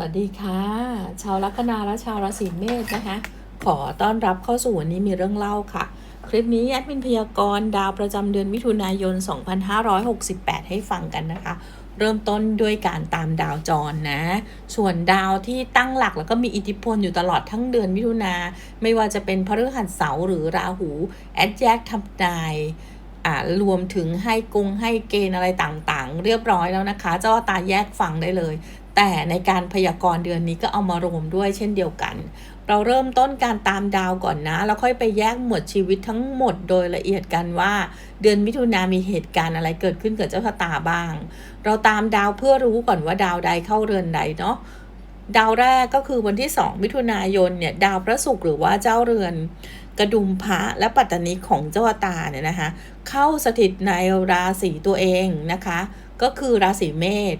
วัสดีค่ะ ชาวลัคนาและชาวราศีเมษนะคะ ขอต้อนรับเข้าสู่วันนี้มีเรื่องเล่าค่ะ คลิปนี้แอดมินพยากรณ์ดาวประจำเดือนมิถุนายน 2568 ให้ฟังกันนะคะ เริ่มต้นด้วยการตามดาวจรนะ ส่วนดาวที่ตั้งหลักแล้วก็มีอิทธิพลอยู่ตลอดทั้งเดือนมิถุนา ไม่ว่าจะเป็นพฤหัสเสาร์หรือราหู แอดแยกทำนายอ่ารวมถึงให้กงให้เกณฑ์อะไรต่างๆ เรียบร้อยแล้วนะคะ เจ้าตาแยกฟังได้เลย แต่ในการพยากรณ์เดือนนี้ก็เอามารวมด้วยเช่นเดียวกัน เราเริ่มต้นการตามดาวก่อนนะ แล้วค่อยไปแยกหมวดชีวิตทั้งหมดโดยละเอียดกันว่า เดือนมิถุนามีเหตุการณ์อะไรเกิดขึ้นกับเจ้าชะตาบ้าง เราตามดาวเพื่อรู้ก่อนว่าดาวใดเข้าเรือนใดเนาะดาวแรกก็คือวันที่ 2 มิถุนายนเนี่ยดาวพระศุกร์หรือว่าเจ้าเรือนกระดุมพระและปัตตานีของเจ้าตาเนี่ยนะคะเข้าสถิตในราศีตัวเองนะคะ ก็คือราศีเมษ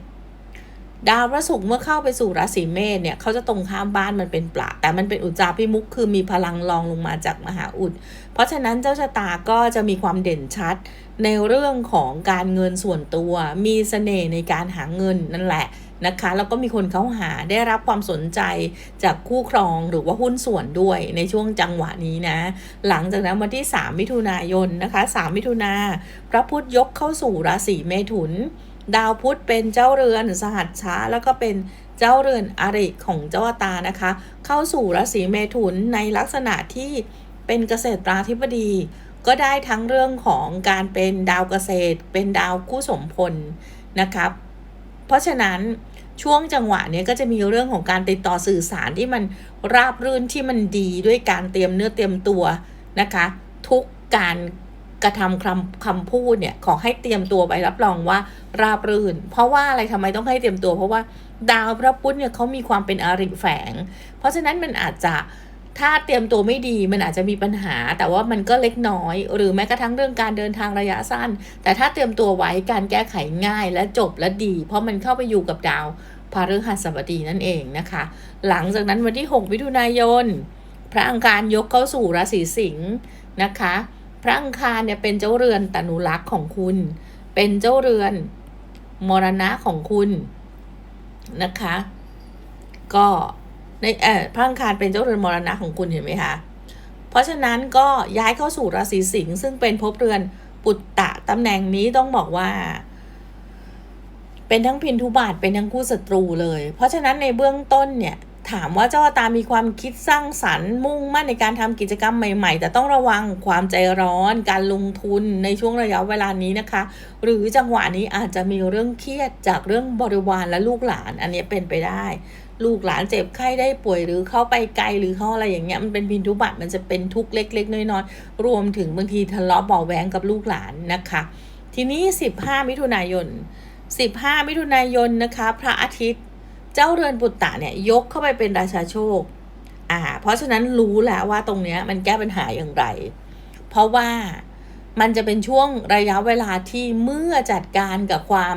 ดาวพระศุกร์เมื่อเข้าไปสู่ราศีเมษเนี่ยเขาจะตรงข้ามบ้านมันเป็นปลาแต่มันเป็นอุจจาพิมุขคือมีพลังรองลงมาจากมหาอุด เพราะฉะนั้นเจ้าชะตาก็จะมีความเด่นชัดในเรื่องของการเงินส่วนตัว มีเสน่ห์ในการหาเงินนั่นแหละนะคะแล้วก็มีคนเข้าหาได้รับความสนใจจากคู่ครองหรือว่าหุ้นส่วนด้วยในช่วงจังหวะนี้นะ หลังจากนั้นวันที่ 3 มิถุนายนนะคะ 3 มิถุนาพระพุธยกเข้าสู่ราศีเมถุน ดาวพุธเป็นเจ้าเรือนสหัสช้า แล้วก็เป็นเจ้าเรือนอริของเจ้าตานะคะ เข้าสู่ราศีเมถุนในลักษณะที่เป็นเกษตราธิบดี ก็ได้ทั้งเรื่องของการเป็นดาวเกษตร เป็นดาวคู่สมพลนะครับเพราะฉะนั้นช่วงจังหวะนี้ก็จะมีเรื่องของการติดต่อสื่อสารที่มันราบรื่นที่มันดีด้วยการเตรียมเนื้อเตรียมตัวนะคะ ทุกการ กระทำคำคำพูดเนี่ย ขอให้เตรียมตัวไปรับรองว่าราบรื่น เพราะว่าอะไรทำไมต้องให้เตรียมตัว เพราะว่าดาวพระพุธเนี่ยเขามีความเป็นอริแฝง เพราะฉะนั้นมันอาจจะถ้าเตรียมตัวไม่ดีมันอาจจะมีปัญหา แต่ว่ามันก็เล็กน้อย หรือแม้กระทั่งเรื่องการเดินทางระยะสั้น แต่ถ้าเตรียมตัวไว้การแก้ไขง่ายและจบและดี เพราะมันเข้าไปอยู่กับดาวพฤหัสบดีนั่นเองนะคะ หลังจากนั้นวันที่ 6 มิถุนายน พระอังคารยกเข้าสู่ราศีสิงห์นะคะ พระอังคารเนี่ยเป็นเจ้าเรือนตนุรักษ์ของคุณ เป็นเจ้าเรือนมรณะของคุณนะคะ ก็ในเออพระอังคารเป็นเจ้าเรือนมรณะของคุณเห็นไหมคะเพราะฉะนั้นก็ย้ายเข้าสู่ราศีสิงห์ซึ่งเป็นภพเรือนปุตตะตำแหน่งนี้ต้องบอกว่า เป็นทั้งพินทุบาทเป็นทั้งคู่ศัตรูเลย เพราะฉะนั้นในเบื้องต้นเนี่ย ถามว่าเจ้าตามีความคิดสร้างสรรค์มุ่งมั่นในการทำกิจกรรมใหม่ๆ แต่ต้องระวังความใจร้อน การลงทุนในช่วงระยะเวลานี้นะคะ หรือจังหวะนี้อาจจะมีเรื่องเครียดจากเรื่องบริวารและลูกหลาน อันนี้เป็นไปได้ ลูกหลานเจ็บไข้ได้ป่วยหรือเข้าไปไกลหรือเขาอะไรอย่างเงี้ยมันเป็นพินทุบัตมันจะเป็นทุกเล็ก ๆน้อยๆรวมถึงบางทีทะเลาะเบาะแวงกับลูกหลานนะคะ ทีนี้ 15 มิถุนายน 15 มิถุนายนนะคะ พระอาทิตย์ เจ้าเรือนปุตตะเนี่ยยกเข้าไปเป็นราชาโชค อ่า เพราะฉะนั้นรู้แล้วว่าตรงเนี้ยมันแก้ปัญหาอย่างไร เพราะว่ามันจะเป็นช่วงระยะเวลาที่เมื่อจัดการกับความ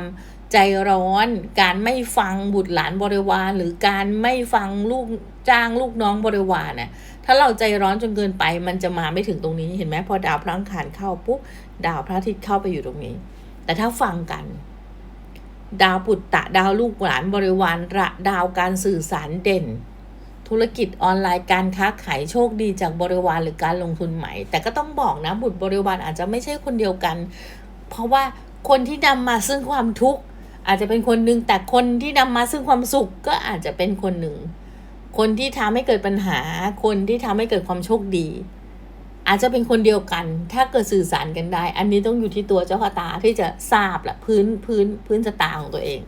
ใจร้อน การไม่ฟังบุตรหลานบริวาร หรือการไม่ฟังลูกจ้างลูกน้องบริวารน่ะถ้าเราใจร้อนจนเกินไป มันจะมาไม่ถึงตรงนี้เห็นไหมพอดาวพระอังคารเข้าปุ๊บดาวพระอาทิตย์เข้าไปอยู่ตรงนี้ แต่ถ้าฟังกัน ดาวปุตตะดาวลูกหลานบริวารระดาวการสื่อสารเด่น ธุรกิจออนไลน์การค้าขายโชคดีจากบริวารหรือการลงทุนใหม่ แต่ก็ต้องบอกนะบุตรบริวารอาจจะไม่ใช่คนเดียวกัน เพราะว่าคนที่นำมาซึ่งความทุกข์อาจจะเป็นคนหนึ่งแต่คนที่นำมาซึ่งความสุขก็อาจจะเป็นคนหนึ่งคนที่ทำให้เกิดปัญหา คนที่ทำให้เกิดความโชคดี อาจจะเป็นคนเดียวกัน ถ้าเกิดสื่อสารกันได้ อันนี้ต้องอยู่ที่ตัวเจ้าคตาที่จะทราบละพื้นพื้นพื้นชะตาของตัวเอง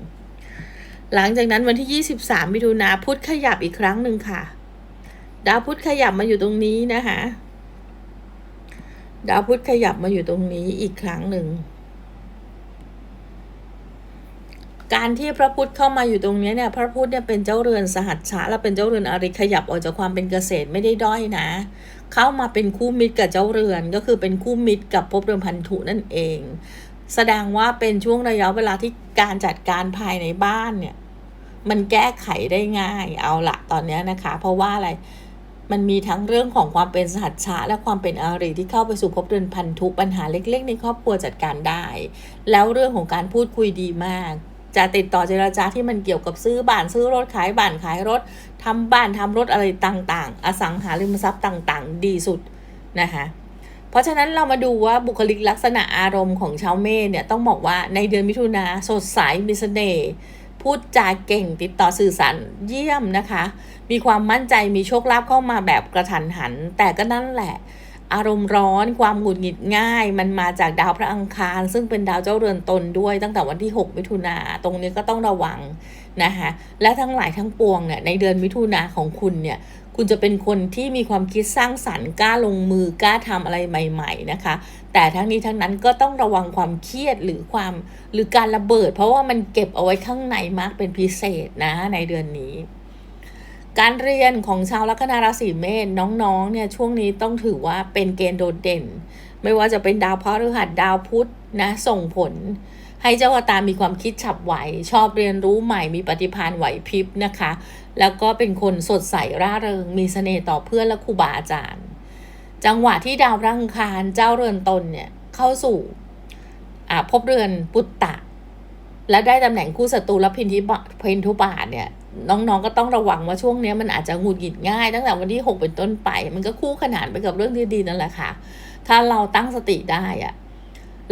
หลังจากนั้นวันที่ 23มิถุนาพุธขยับอีกครั้งหนึ่งค่ะ ดาวพุธขยับมาอยู่ตรงนี้นะคะ ดาวพุธขยับมาอยู่ตรงนี้อีกครั้งหนึ่ง การที่พระพุทธเข้ามาอยู่ตรงนี้เนี่ยพระพุทธเนี่ยเป็นเจ้าเรือนสหัสชะและเป็นเจ้าเรือนอริขยับออกจากความเป็นเกษตรไม่ได้ด้อยนะ เข้ามาเป็นคู่มิตรกับเจ้าเรือนก็คือเป็นคู่มิตรกับภพเรือนพันธุนั่นเอง แสดงว่าเป็นช่วงระยะเวลาที่การจัดการภายในบ้านเนี่ยมันแก้ไขได้ง่ายเอาละตอนนี้นะคะ เพราะว่าอะไรมันมีทั้งเรื่องของความเป็นสหัสชะและความเป็นอารีที่เข้าไปสู่ภพเรือนพันธุปัญหาเล็ก ๆ ในครอบครัวจัดการได้ แล้วเรื่องของการพูดคุยดีมาก จะติดต่อเจรจาที่มันเกี่ยวกับซื้อบ้านซื้อรถขายบ้านขายรถทำบ้านทำรถอะไรต่างๆ อสังหาริมทรัพย์ต่างๆ ดีสุดนะคะเพราะฉะนั้นเรามาดูว่าบุคลิกลักษณะอารมณ์ของชาวเมษเนี่ยต้องบอกว่าในเดือนมิถุนาสดใสมีเสน่ห์พูดจาเก่งติดต่อสื่อสารเยี่ยมนะคะ มีความมั่นใจมีโชคลาภเข้ามาแบบกระทันหัน แต่ก็นั่นแหละ อารมณ์ร้อนความหงุดหงิดง่าย มันมาจากดาวพระอังคาร ซึ่งเป็นดาวเจ้าเรือนตนด้วยตั้งแต่วันที่ 6 มิถุนาตรงนี้ก็ต้องระวังนะคะและทั้งหลายทั้งปวงเนี่ยในเดือนมิถุนาของคุณเนี่ยคุณจะเป็นคนที่มีความคิดสร้างสรรค์กล้าลงมือกล้าทำอะไรใหม่ ๆนะคะ แต่ทั้งนี้ทั้งนั้นก็ต้องระวังความเครียดหรือความหรือการระเบิด เพราะว่ามันเก็บเอาไว้ข้างในมากเป็นพิเศษนะในเดือนนี้ การเรียนของชาวลัคนาราศีเมษน้องๆเนี่ยช่วงนี้ต้องถือว่าเป็นเกณฑ์โดดเด่น ไม่ว่าจะเป็นดาวพฤหัสดาวพุธนะส่งผล ให้เจ้าอตามีความคิดฉับไวชอบเรียนรู้ใหม่มีปฏิภาณไหวพริบนะคะ แล้วก็เป็นคนสดใสร่าเริง มีเสน่ห์ต่อเพื่อนและครูบาอาจารย์ จังหวะที่ดาวรังคารเจ้าเรือนตนเนี่ยเข้าสู่อ่าพบเรือนปุตตะ และได้ตำแหน่งคู่ศัตรูและพินทิบะพินทุบาทเนี่ย น้องๆก็ต้องระวังว่าช่วงนี้มันอาจจะหงุดหงิดง่าย ตั้งแต่วันที่ 6 เป็นต้นไป มันก็คู่ขนานไปกับเรื่องที่ดีนั่นแหละค่ะ ถ้าเราตั้งสติได้อะ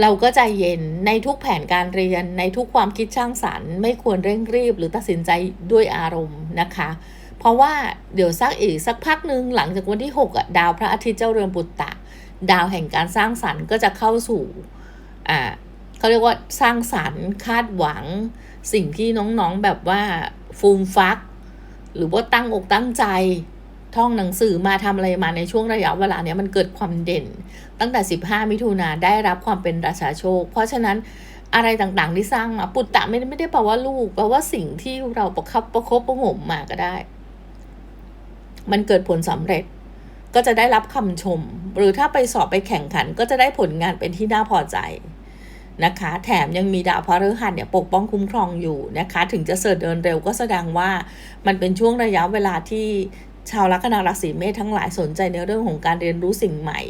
เราก็ใจเย็นในทุกแผนการเรียน ในทุกความคิดช่างสรรค์ไม่ควรเร่งรีบ หรือตัดสินใจด้วยอารมณ์นะคะ เพราะว่าเดี๋ยวสักอีกสักพักหนึ่งหลังจากวันที่ 6อะดาวพระอาทิตย์เจ้าเรือนปุตตะ ดาวแห่งการสร้างสรรค์ก็จะเข้าสู่อ่าเขาเรียกว่าสร้างสรรค์คาดหวัง สิ่งที่น้องๆแบบว่า ฟูมฟัก หรือว่าตั้งอกตั้งใจท่องหนังสือมาทำอะไรมาในช่วงระยะเวลาเนี้ยมันเกิดความเด่น ตั้งแต่ 15 มิถุนาได้รับความเป็นราชาโชค เพราะฉะนั้นอะไรต่างๆที่สร้างมาปุตตะไม่ได้ไม่ได้แปลว่าลูกแปลว่าสิ่งที่เราประคับประคบประหงมมาก็ได้ มันเกิดผลสำเร็จ ก็จะได้รับคำชม หรือถ้าไปสอบไปแข่งขัน ก็จะได้ผลงานเป็นที่น่าพอใจ นะคะ แถมยังมีดาวพฤหัสเนี่ยปกป้องคุ้มครองอยู่นะคะ ถึงจะเสริฐเดินเร็วก็แสดงว่ามันเป็นช่วงระยะเวลาที่ชาวลัคนาราศีเมษทั้งหลายสนใจในเรื่องของการเรียนรู้สิ่งใหม่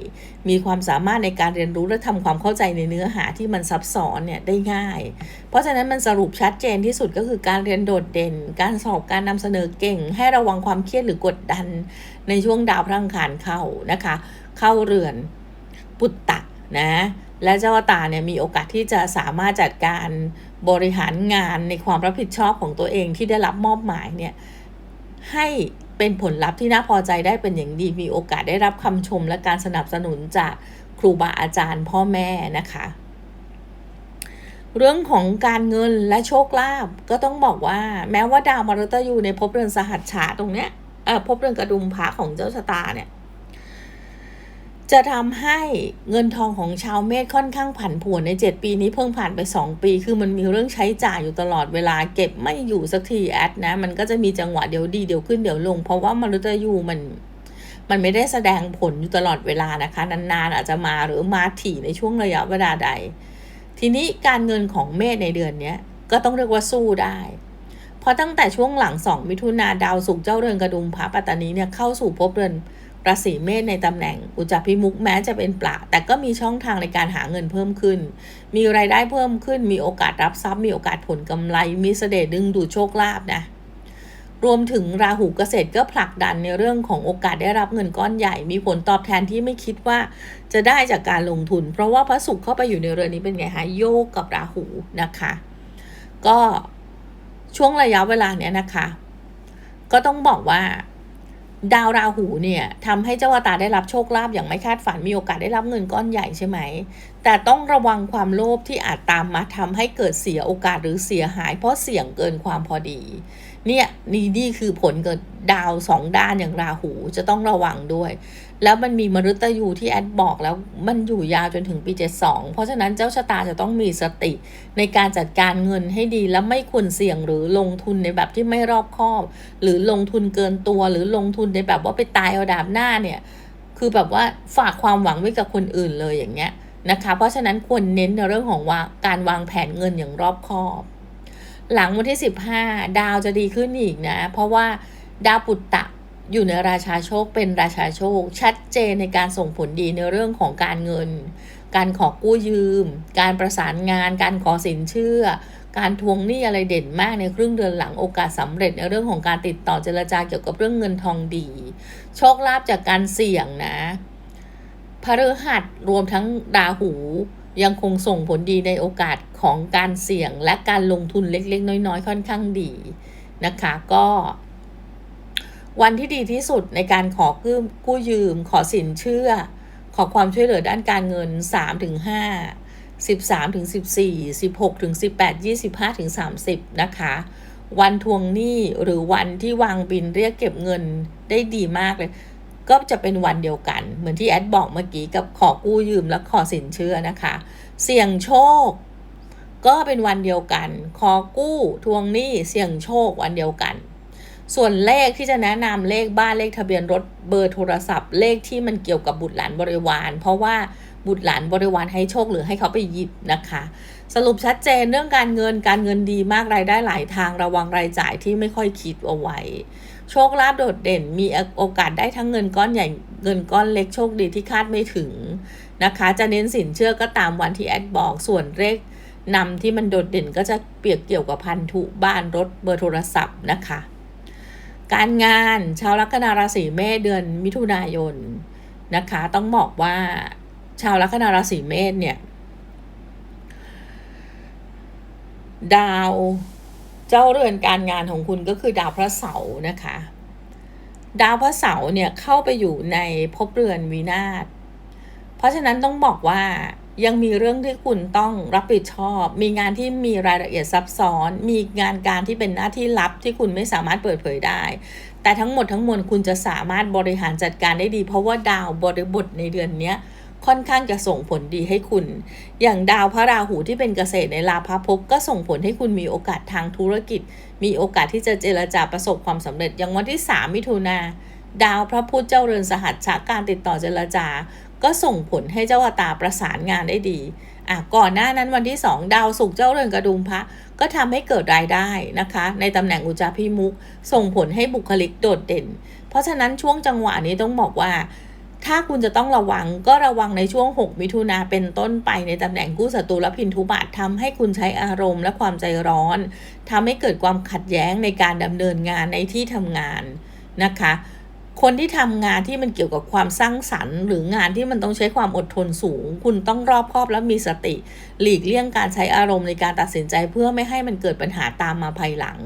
มีความสามารถในการเรียนรู้และทำความเข้าใจในเนื้อหาที่มันซับซ้อนเนี่ยได้ง่าย เพราะฉะนั้นมันสรุปชัดเจนที่สุดก็คือการเรียนโดดเด่น การสอบการนำเสนอเก่ง ให้ระวังความเครียดหรือกดดัน ในช่วงดาวพระอังคารเข้านะคะ เข้าเรือนปุตตะนะ และเจ้าตาเนี่ยมีโอกาสที่จะสามารถจัดการบริหารงานในความรับผิดชอบของตัวเองที่ได้รับมอบหมายเนี่ยให้เป็นผลลัพธ์ที่น่าพอใจได้เป็นอย่างดี มีโอกาสได้รับคำชมและการสนับสนุนจากครูบาอาจารย์พ่อแม่นะคะ เรื่องของการเงินและโชคลาภก็ต้องบอกว่า แม้ว่าดาวมฤตยูในภพเรือนสหัสฉาตรงเนี้ยเออภพเรือนกระดุมพระของเจ้าชะตาเนี่ย จะทำให้เงินทองของชาวเมษค่อนข้างผันผวนใน 7 ปีนี้เพิ่งผ่านไป 2 ปี คือมันมีเรื่องใช้จ่ายอยู่ตลอดเวลาเก็บไม่อยู่สักทีแอดนะ มันก็จะมีจังหวะเดี๋ยวดีเดี๋ยวขึ้นเดี๋ยวลง เพราะว่ามฤตยูมันมันไม่ได้แสดงผลอยู่ตลอดเวลานะคะ นานๆ อาจจะมาหรือมาถี่ในช่วงระยะเวลาใด ทีนี้การเงินของเมษในเดือนนี้ก็ต้องเรียกว่าสู้ได้เพราะตั้งแต่ช่วงหลัง 2 มิถุนาดาวศุกเจ้าเรือนกระดุมพระปัตตานีเนี่ยเข้าสู่ภพเรือน ราศีเมษในตำแหน่งอุจจาพิมุกแม้จะเป็นปลาแต่ก็มีช่องทางในการหาเงินเพิ่มขึ้น มีรายได้เพิ่มขึ้น มีโอกาสรับทรัพย์ มีโอกาสผลกำไร มีเสด็จดึงดูดโชคลาภนะรวมถึงราหูเกษตรก็ผลักดันในเรื่องของโอกาสได้รับเงินก้อนใหญ่ มีผลตอบแทนที่ไม่คิดว่าจะได้จากการลงทุน เพราะว่าพระศุกร์เข้าไปอยู่ในเรือนนี้เป็นไงคะโยกกับราหูนะคะ ก็ช่วงระยะเวลาเนี้ยนะคะ ก็ต้องบอกว่า ดาวราหูเนี่ยทำให้เจ้าอวตาได้รับโชคลาภอย่างไม่คาดฝันมีโอกาสได้รับเงินก้อนใหญ่ใช่ไหม แต่ต้องระวังความโลภที่อาจตามมาทำให้เกิดเสียโอกาสหรือเสียหาย เพราะเสี่ยงเกินความพอดี เนี่ยนี่นี่คือผลเกิดดาวสองด้านอย่างราหูจะต้องระวังด้วย แล้วมันมีมฤตยูที่แอดบอกแล้วมันอยู่ยาวจนถึงปี 72 เพราะฉะนั้นเจ้าชะตาจะต้องมีสติ ในการจัดการเงินให้ดีและไม่ควรเสี่ยงหรือลงทุนในแบบที่ไม่รอบคอบ หรือลงทุนเกินตัวหรือลงทุนในแบบว่าไปตายเอาดาบหน้าเนี่ยคือแบบว่าฝากความหวังไว้กับคนอื่นเลยอย่างเงี้ยนะคะ เพราะฉะนั้นควรเน้นในเรื่องของว่าการวางแผนเงินอย่างรอบคอบ หลังวันที่ 15 ดาวจะดีขึ้นอีกนะ เพราะว่าดาวปุตตะอยู่ในราชาโชคเป็นราชาโชค ชัดเจนในการส่งผลดีในเรื่องของการเงิน การขอกู้ยืม การประสานงาน การขอสินเชื่อ การทวงหนี้อะไรเด่นมากในครึ่งเดือนหลังโอกาสสำเร็จในเรื่องของการติดต่อเจรจาเกี่ยวกับเรื่องเงินทองดี โชคลาภจากการเสี่ยงนะพฤหัสรวมทั้งราหู ยังคงส่งผลดีในโอกาสของการเสี่ยงและการลงทุนเล็ก ๆ น้อย ๆ ค่อนข้างดีนะคะ ก็ วันที่ดีที่สุดในการขอกู้กู้ยืม ขอสินเชื่อ ขอความช่วยเหลือด้านการเงิน3ถึง5 13ถึง14 16ถึง18 25ถึง30 นะคะ วันทวงหนี้หรือวันที่วางบินเรียกเก็บเงินได้ดีมากเลย ก็จะเป็นวันเดียวกัน เหมือนที่แอดบอกเมื่อกี้กับขอกู้ยืมและขอสินเชื่อนะคะ เสี่ยงโชค ก็เป็นวันเดียวกัน ขอกู้ทวงหนี้เสี่ยงโชควันเดียวกัน ส่วนเลขที่จะแนะนำเลขบ้านเลขทะเบียนรถเบอร์โทรศัพท์ เลขที่มันเกี่ยวกับบุตรหลานบริวาร เพราะว่าบุตรหลานบริวารให้โชคหรือให้เขาไปหยิบนะคะ สรุปชัดเจนเรื่องการเงินการเงินดีมากรายได้หลายทางระวังรายจ่ายที่ไม่ค่อยคิดเอาไว้ โชคลาภโดดเด่น มีโอกาสได้ทั้งเงินก้อนใหญ่เงินก้อนเล็กโชคดีที่คาดไม่ถึงนะคะ จะเน้นสินเชื่อก็ตามวันที่แอดบอกส่วนเลขนำที่มันโดดเด่นก็จะเปรียบเกี่ยวกับพันธุบ้านรถเบอร์โทรศัพท์นะคะ การงานชาวลัคนาราศีเมษเดือนมิถุนายนนะคะ ต้องบอกว่าชาวลัคนาราศีเมษเนี่ย ดาว เจ้าเรือนการงานของคุณก็คือดาวพระเสาร์นะคะ ดาวพระเสาร์เนี่ยเข้าไปอยู่ในภพเรือนวินาศเพราะฉะนั้นต้องบอกว่ายังมีเรื่องที่คุณต้องรับผิดชอบ มีงานที่มีรายละเอียดซับซ้อน มีงานการที่เป็นหน้าที่ลับที่คุณไม่สามารถเปิดเผยได้ แต่ทั้งหมดทั้งมวลคุณจะสามารถบริหารจัดการได้ดี เพราะว่าดาวบริบทในเดือนเนี้ย ค่อนข้างจะส่งผลดีให้คุณ อย่างดาวพระราหูที่เป็นเกษตรในลาภภพก็ส่งผลให้คุณมีโอกาสทางธุรกิจ มีโอกาสที่จะเจรจาประสบความสำเร็จ อย่างวันที่ 3 มิถุนาดาวพระพุธเจ้าเรือนสหัสชะการติดต่อเจรจาก็ส่งผลให้เจ้าอตาประสานงานได้ดีอะก่อนหน้านั้นวันที่ 2 ดาวศุกร์เจ้าเรือนกระดุมพระก็ทำให้เกิดรายได้นะคะ ในตำแหน่งอุจจาพิมุก ส่งผลให้บุคลิกโดดเด่น เพราะฉะนั้นช่วงจังหวะนี้ต้องบอกว่า ถ้าคุณจะต้องระวังก็ระวังในช่วง 6 มิถุนาเป็นต้นไปในตำแหน่งกู้ศัตรูและพินทุบาททำให้คุณใช้อารมณ์และความใจร้อนทำให้เกิดความขัดแย้งในการดำเนินงานในที่ทำงานนะคะ คนที่ทำงานที่มันเกี่ยวกับความสร้างสรรค์ หรืองานที่มันต้องใช้ความอดทนสูง คุณต้องรอบคอบและมีสติ หลีกเลี่ยงการใช้อารมณ์ในการตัดสินใจเพื่อไม่ให้มันเกิดปัญหาตามมาภายหลัง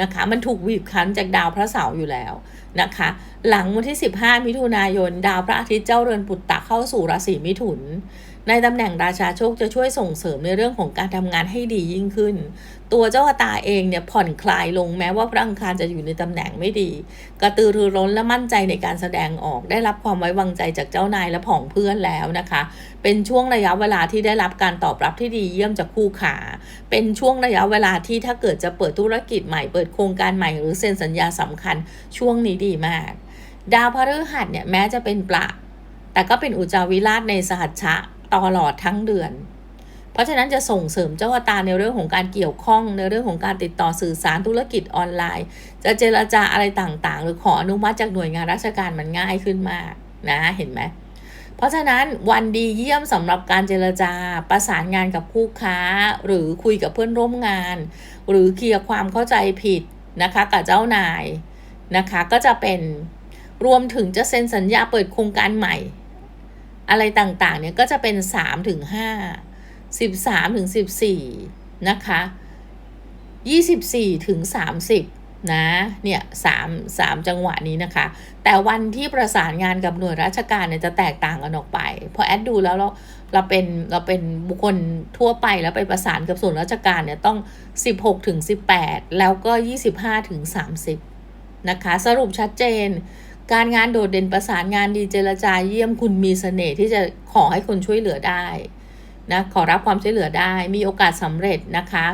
นะคะ มันถูกบีบคั้นจากดาวพระเสาร์อยู่แล้วนะคะ หลังวันที่ 15 มิถุนายน ดาวพระอาทิตย์เจ้าเรือนปุตตะเข้าสู่ราศีมิถุน ในตำแหน่งราชาโชคจะช่วยส่งเสริมในเรื่องของการทำงานให้ดียิ่งขึ้น ตัวเจ้าตาเองเนี่ยผ่อนคลายลงแม้ว่าพระอังคารจะอยู่ในตำแหน่งไม่ดี กระตือรือร้นและมั่นใจในการแสดงออก ได้รับความไว้วางใจจากเจ้านายและผองเพื่อนแล้วนะคะ เป็นช่วงระยะเวลาที่ได้รับการตอบรับที่ดีเยี่ยมจากคู่ขา เป็นช่วงระยะเวลาที่ถ้าเกิดจะเปิดธุรกิจใหม่เปิดโครงการใหม่หรือเซ็นสัญญาสำคัญช่วงนี้ดีมาก ดาวพฤหัสเนี่ยแม้จะเป็นประแต่ก็เป็นอุจจาวิราชในสหัชชะตลอดทั้งเดือน เพราะฉะนั้นจะส่งเสริมเจ้าตาในเรื่องของการเกี่ยวข้องในเรื่องของการติดต่อสื่อสารธุรกิจออนไลน์ จะเจรจาอะไรต่างๆ หรือขออนุมัติจากหน่วยงานราชการมันง่ายขึ้นมากนะเห็นไหม เพราะฉะนั้นวันดีเยี่ยมสำหรับการเจรจาประสานงานกับคู่ค้า หรือคุยกับเพื่อนร่วมงาน หรือเคลียร์ความเข้าใจผิดนะคะกับเจ้านายนะคะก็จะเป็นรวมถึงจะเซ็นสัญญาเปิดโครงการใหม่ อะไรต่างๆเนี่ยก็จะเป็น3ถึง5 13ถึง14นะคะ24ถึง30 นะเนี่ย3 3จังหวะนี้นะคะ แต่วันที่ประสานงานกับหน่วยราชการเนี่ยจะแตกต่างกันออกไป เพราะแอดดูแล้วเราเราเป็นเราเป็นบุคคลทั่วไปแล้วไปประสานกับส่วนราชการเนี่ยต้อง 16ถึง18 แล้วก็ 25ถึง30 นะคะ สรุปชัดเจน การงานโดดเด่นประสานงานดีเจรจาเยี่ยมคุณมีเสน่ห์ที่จะขอให้คนช่วยเหลือได้นะขอรับความช่วยเหลือได้มีโอกาสสำเร็จนะคะ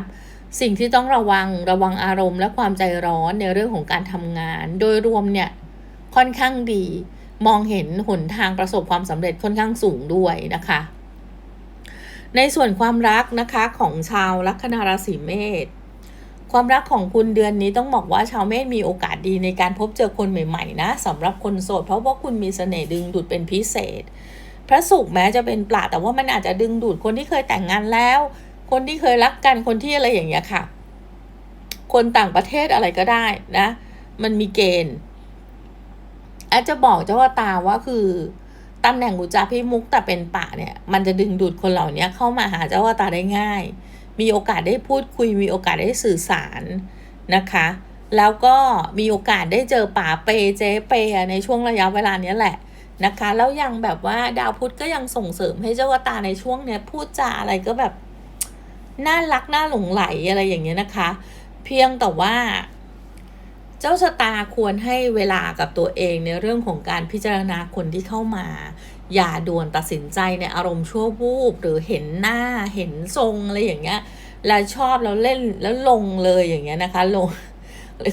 สิ่งที่ต้องระวังระวังอารมณ์และความใจร้อนในเรื่องของการทำงาน โดยรวมเนี่ยค่อนข้างดี มองเห็นหนทางประสบความสำเร็จค่อนข้างสูงด้วยนะคะ ในส่วนความรักนะคะของชาวลัคนาราศีเมษความรักของคุณเดือนนี้ต้องบอกว่าชาวเมษมีโอกาสดีในการพบเจอคนใหม่ๆนะสำหรับคนโสด เพราะว่าคุณมีเสน่ห์ดึงดูดเป็นพิเศษ พระศุกร์แม้จะเป็นปลาแต่ว่ามันอาจจะดึงดูดคนที่เคยแต่งงานแล้ว คนที่เคยรักกันคนที่อะไรอย่างเงี้ยค่ะ คนต่างประเทศอะไรก็ได้นะ มันมีเกณฑ์อาจจะบอกเจ้าว่าตาว่าคือตำแหน่งอุจจาพิมุกแต่เป็นป่าเนี่ย มันจะดึงดูดคนเหล่านี้เข้ามาหาเจ้าว่าตาได้ง่าย มีโอกาสได้พูดคุย มีโอกาสได้สื่อสารนะคะ แล้วก็มีโอกาสได้เจอป่าเปเจเปในช่วงระยะเวลาเนี้ยแหละนะคะ แล้วยังแบบว่าดาวพุธก็ยังส่งเสริมให้เจ้าวาตาในช่วงเนี้ยพูดจาอะไรก็แบบ น่ารักน่าหลงไหลอะไรอย่างเงี้ยนะคะ เพียงแต่ว่า เจ้าชะตาควรให้เวลากับตัวเองในเรื่องของการพิจารณาคนที่เข้ามา อย่าด่วนตัดสินใจในอารมณ์ชั่ววูบหรือเห็นหน้าเห็นทรงอะไรอย่างเงี้ยแล้วชอบแล้วเล่นแล้วลงเลยอย่างเงี้ยนะคะ ลง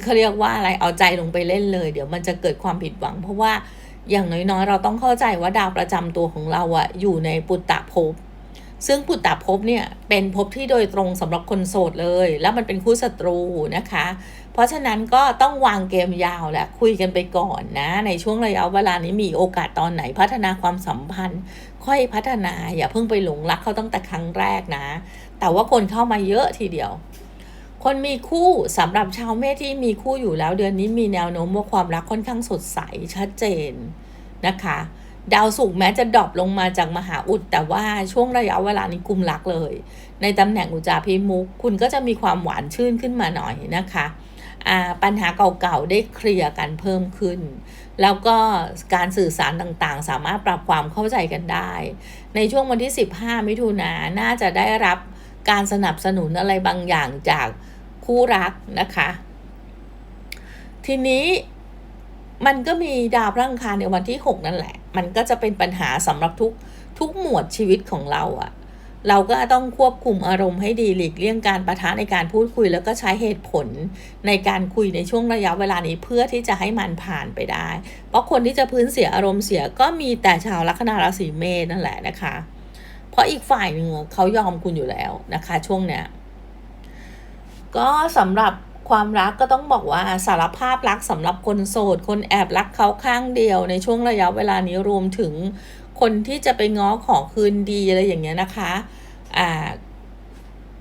เขาเรียกว่าอะไรเอาใจลงไปเล่นเลย เดี๋ยวมันจะเกิดความผิดหวัง เพราะว่าอย่างน้อยๆ เราต้องเข้าใจว่าดาวประจำตัวของเราอะอยู่ในปุตตะภพ ซึ่งปุตตะภพเนี่ยเป็นภพที่โดยตรงสำหรับคนโสดเลย แล้วมันเป็นคู่ศัตรูนะคะ เพราะฉะนั้นก็ต้องวางเกมยาวแหละคุยกันไปก่อนนะ ในช่วงระยะเวลานี้มีโอกาสตอนไหนพัฒนาความสัมพันธ์ ค่อยพัฒนาอย่าเพิ่งไปหลงรักเขาตั้งแต่ครั้งแรกนะ แต่ว่าคนเข้ามาเยอะทีเดียว คนมีคู่สำหรับชาวเมษที่มีคู่อยู่แล้วเดือนนี้มีแนวโน้มว่าความรักค่อนข้างสดใสชัดเจนนะคะ ดาวศุกแม้จะดรอปลงมาจากมหาอุด แต่ว่าช่วงระยะเวลานี้กุมรักเลย ในตำแหน่งอุจจาพิมุก คุณก็จะมีความหวานชื่นขึ้นมาหน่อยนะคะปัญหาเก่าๆได้เคลียร์กันเพิ่มขึ้น แล้วก็การสื่อสารต่างๆ สามารถปรับความเข้าใจกันได้ ในช่วงวันที่ 15 มิถุนายนน่าจะได้รับการสนับสนุนอะไรบางอย่างจากคู่รักนะคะ ทีนี้ มันก็มีดาวพระอังคารในวันที่ 6 นั่นแหละ มันก็จะเป็นปัญหาสำหรับทุกทุกหมวดชีวิตของเราอะเราก็ต้องควบคุมอารมณ์ให้ดีหลีกเลี่ยงการประทะในการพูดคุย แล้วก็ใช้เหตุผลในการคุยในช่วงระยะเวลานี้เพื่อที่จะให้มันผ่านไปได้ เพราะคนที่จะพื้นเสียอารมณ์เสียก็มีแต่ชาวลัคนาราศีเมษนั่นแหละนะคะ เพราะอีกฝ่ายหนึ่งเขายอมคุณอยู่แล้วนะคะ ช่วงเนี้ยก็สำหรับ ความรักก็ต้องบอกว่าสารภาพรักสำหรับคนโสด คนแอบรักเขาข้างเดียวในช่วงระยะเวลานี้รวมถึงคนที่จะไปง้อขอคืนดีอะไรอย่างเงี้ยนะคะอ่า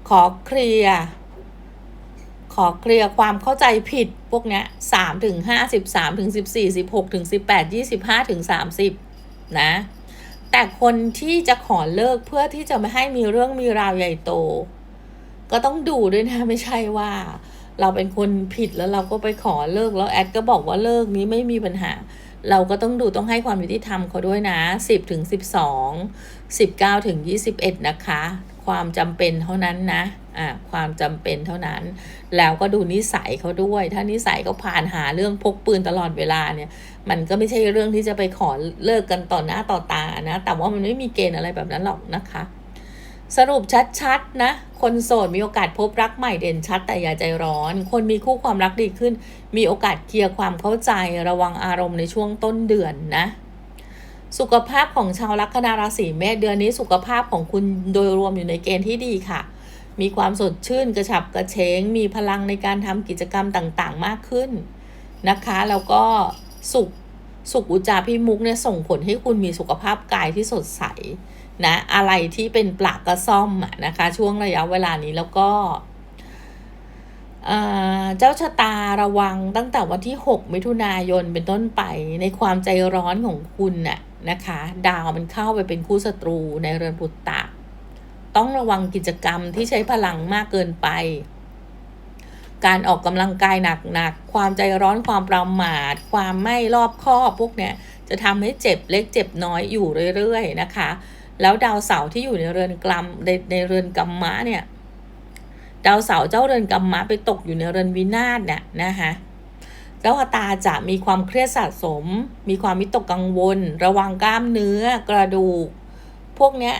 ขอเคลียร์ขอเคลียร์ความเข้าใจผิดพวกเนี้ยสามถึงห้าสิบสามถึงสิบสี่สิบหกถึงสิบแปดยี่สิบห้าถึงสามสิบนะ แต่คนที่จะขอเลิกเพื่อที่จะไม่ให้มีเรื่องมีราวใหญ่โต ก็ต้องดูด้วยนะ ไม่ใช่ว่า เราเป็นคนผิดแล้วเราก็ไปขอเลิกแล้วแอดก็บอกว่าเลิกนี้ไม่มีปัญหา เราก็ต้องดูต้องให้ความยุติธรรมเขาด้วยนะ 10ถึง12 19ถึง21 นะคะ ความจำเป็นเท่านั้นนะอ่าความจำเป็นเท่านั้น แล้วก็ดูนิสัยเขาด้วย ถ้านิสัยเขาผ่านหาเรื่องพกปืนตลอดเวลาเนี่ย มันก็ไม่ใช่เรื่องที่จะไปขอเลิกกันต่อหน้าต่อตานะ แต่ว่ามันไม่มีเกณฑ์อะไรแบบนั้นหรอกนะคะ สรุปชัดๆนะ คนโสดมีโอกาสพบรักใหม่เด่นชัดแต่อย่าใจร้อน คนมีคู่ความรักดีขึ้น มีโอกาสเคลียร์ความเข้าใจระวังอารมณ์ในช่วงต้นเดือนนะ สุขภาพของชาวลัคนาราศีเมษเดือนนี้สุขภาพของคุณโดยรวมอยู่ในเกณฑ์ที่ดีค่ะ มีความสดชื่นกระฉับกระเฉง มีพลังในการทำกิจกรรมต่างๆ มากขึ้นนะคะ แล้วก็สุขสุขอุจจาพิมุกเนี่ยส่งผลให้คุณมีสุขภาพกายที่สดใส นะอะไรที่เป็นปลากระซ่อมอะนะคะ ช่วงระยะเวลานี้แล้วก็เจ้าชะตาระวังตั้งแต่วันที่ 6 มิถุนายนเป็นต้นไปในความใจร้อนของคุณน่ะนะคะ ดาวมันเข้าไปเป็นคู่ศัตรูในเรือนปุตตะ ต้องระวังกิจกรรมที่ใช้พลังมากเกินไป การออกกำลังกายหนักๆความใจร้อนความประมาท ความไม่รอบคอบพวกเนี้ยจะทำให้เจ็บเล็กเจ็บน้อยอยู่เรื่อย ๆ นะคะ แล้วดาวเสาร์ที่อยู่ในเรือนกลัมในในเรือนกัมมะเนี่ย ดาวเสาร์เจ้าเรือนกัมมะไปตกอยู่ในเรือนวินาศเนี่ยนะคะเจ้าตาจะมีความเครียดสะสม มีความวิตกกังวล ระวังกล้ามเนื้อกระดูก พวกเนี้ย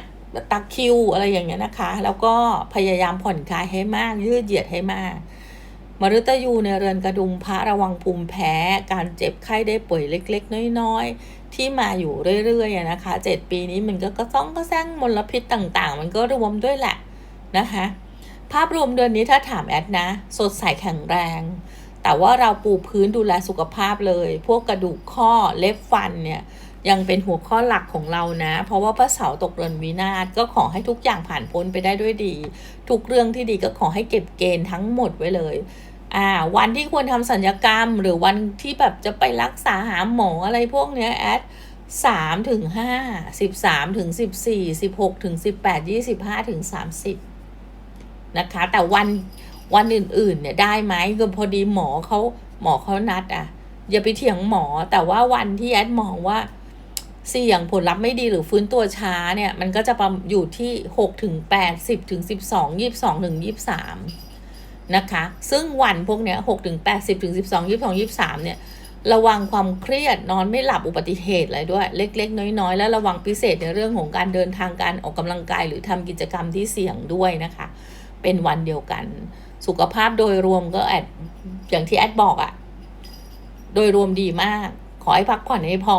ตะคิวอะไรอย่างเงี้ยนะคะ แล้วก็พยายามผ่อนคลายให้มาก ยืดเหยียดให้มาก มฤตยูในเรือนกระดุมพระระวังภูมิแพ้ การเจ็บไข้ได้ป่วยเล็ก ๆ น้อยๆ ที่มาอยู่เรื่อยๆนะคะเจ็ดปีนี้มันก็ก็ต้องก็แซงมลพิษต่างๆ มันก็รวมด้วยแหละนะคะ ภาพรวมเดือนนี้ถ้าถามแอดนะ สดใสแข็งแรง แต่ว่าเราปูพื้นดูแลสุขภาพเลย พวกกระดูกข้อเล็บฟันเนี่ยยังเป็นหัวข้อหลักของเรานะ เพราะว่าพระเสาร์ตกเรือนวินาศก็ขอให้ทุกอย่างผ่านพ้นไปได้ด้วยดี ทุกเรื่องที่ดีก็ขอให้เก็บเกณฑ์ทั้งหมดไว้เลย อ่าวันที่ควรทำสัญญกรรม หรือวันที่แบบจะไปรักษาหาหมออะไรพวกเนี้ยแอดสามถึงห้าสิบสามถึงสิบสี่สิบหกถึงสิบแปดยี่สิบห้าถึงสามสิบนะคะ แต่วันวันอื่น ๆ เนี่ยได้ไหมก็พอดีหมอเขาหมอเขานัดอะ อย่าไปเถียงหมอแต่ว่าวันที่แอดมองว่าเสี่ยงผลลัพธ์ไม่ดีหรือฟื้นตัวช้าเนี่ย มันก็จะประอยู่ที่หกถึงแปดสิบถึงสิบสองยี่สิบสองถึงยี่สิบสาม นะคะ ซึ่งวันพวกเนี้ยหกถึงแปดสิบถึงสิบสองยี่สิบสองยี่สิบสามเนี่ย ระวังความเครียดนอนไม่หลับอุบัติเหตุอะไรด้วย เล็ก ๆ น้อย ๆ แล้วระวังพิเศษในเรื่องของการเดินทางการออกกำลังกาย หรือทำกิจกรรมที่เสี่ยงด้วยนะคะ เป็นวันเดียวกัน สุขภาพโดยรวมก็แอดอย่างที่แอดบอกอะโดยรวมดีมาก ขอให้พักผ่อนให้พอ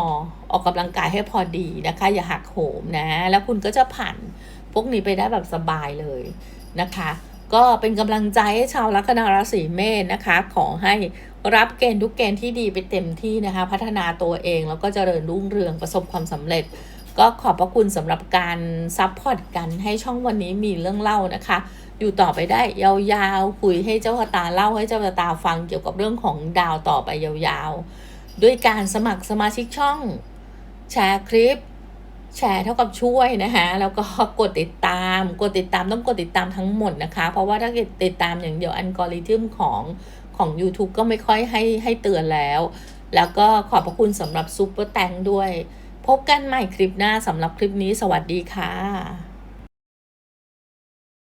ออกกำลังกายให้พอดีนะคะ อย่าหักโหมนะ แล้วคุณก็จะผ่านพวกนี้ไปได้แบบสบายเลยนะคะ ก็เป็นกำลังใจให้ชาวลัคนาราศีเมษนะคะ ขอให้รับเกณฑ์ทุกเกณฑ์ที่ดีไปเต็มที่นะคะ พัฒนาตัวเองแล้วก็เจริญรุ่งเรืองประสบความสำเร็จ ก็ขอบพระคุณสำหรับการซัพพอร์ตกันให้ช่องวันนี้มีเรื่องเล่านะคะ อยู่ต่อไปได้ยาวๆคุยให้เจ้าชะตาเล่าให้เจ้าชะตาฟังเกี่ยวกับเรื่องของดาวต่อไปยาวๆ ด้วยการสมัครสมาชิกช่อง แชร์คลิป แชร์เท่ากับช่วยนะคะแล้วก็กดติดตาม กดติดตามต้องกดติดตามทั้งหมดนะคะ เพราะว่าถ้าเกิดติดตามอย่างเดียวอัลกอริทึมของของ YouTube ก็ไม่ค่อยให้ให้เตือนแล้ว แล้วก็ขอบพระคุณสำหรับซูเปอร์แตงด้วย พบกันใหม่คลิปหน้าสำหรับคลิปนี้สวัสดีค่ะ